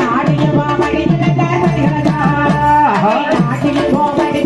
நாட்டில் போவடி நாட்டில் போவடி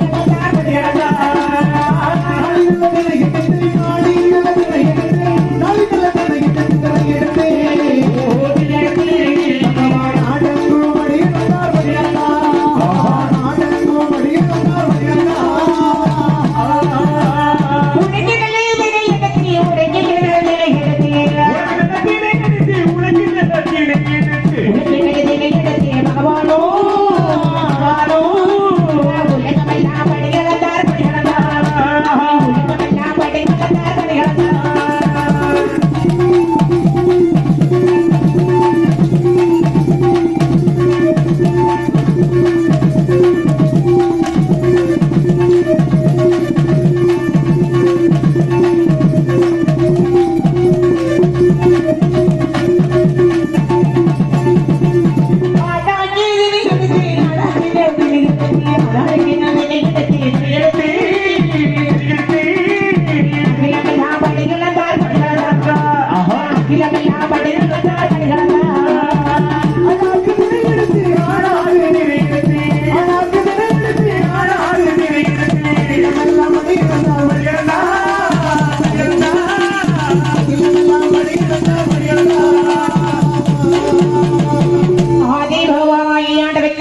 இல்ல